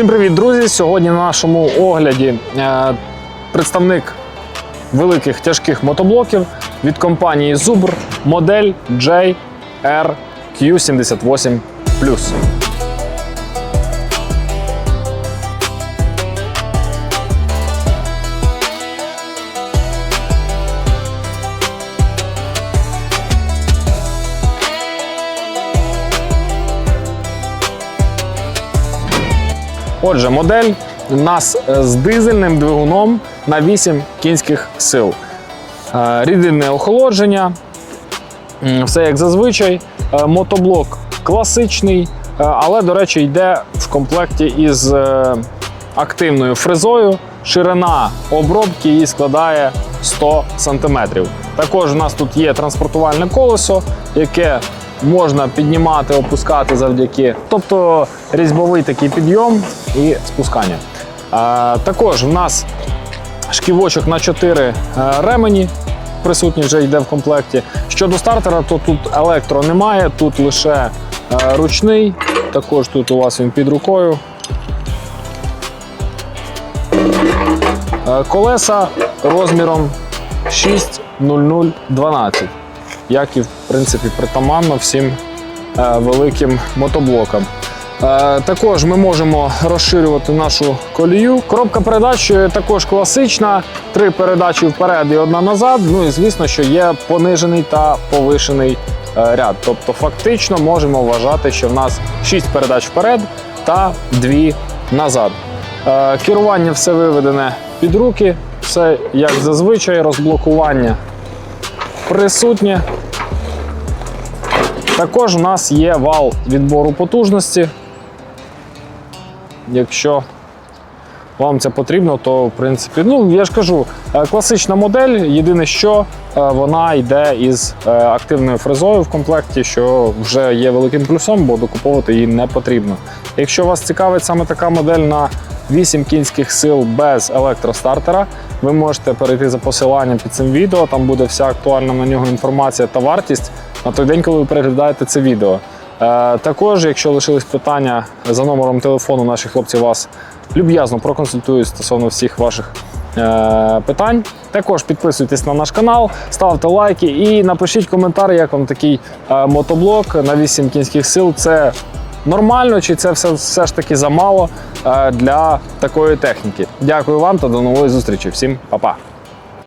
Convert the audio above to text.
Всім привіт, друзі! Сьогодні на нашому огляді е, представник великих тяжких мотоблоків від компанії Zubr модель JRQ78 Отже, модель у нас е, з дизельним двигуном на 8 кінських сил. Е, Рідинне охолодження, все як зазвичай. Е, Мотоблок класичний, але, до речі, йде в комплекті із активною фрезою. Ширина обробки її складає 100 см. Також у нас тут є транспортувальне колесо, яке можна піднімати, опускати завдяки, тобто різьбовий такий підйом і спускання. А, також в нас шківочок на 4 е, ремені. Присутній вже йде в комплекті. Щодо стартера, то тут електро немає, тут лише е, ручний. Також тут у вас він під рукою. Е, Колеса розміром 6,0012, як і в принципі притаманно всім е, великим мотоблокам. Е, Також ми можемо розширювати нашу колію. Коробка передач е, також класична: три передачі вперед і одна назад. Ну і звісно, що є понижений та повишений ряд. Тобто, фактично можемо вважати, що в нас 6 передач вперед та 2 назад. Керування все виведене під руки, все як зазвичай, розблокування присутнє. Також у нас є вал відбору потужності. Якщо вам це потрібно, то в принципі, ну я ж кажу, е, класична модель. Єдине, що е, вона йде із е, активною фрезою в комплекті, що вже є великим плюсом, бо докуповувати її не потрібно. Якщо вас цікавить саме така модель на 8 кінських сил без електростартера, ви можете перейти за посиланням під цим відео. Там буде вся актуальна на нього інформація та вартість на той день, коли ви переглядаєте це відео. Е, Також, якщо лишились питання за номером телефону, наші хлопці вас люб'язно проконсультують стосовно всіх ваших е, питань. Також підписуйтесь на наш канал, ставте лайки і напишіть коментар, як вам такий е, мотоблок на 8 кінських сил. Це нормально чи це все, все ж таки замало для такої техніки. Дякую вам та до нової зустрічі. Всім па-па!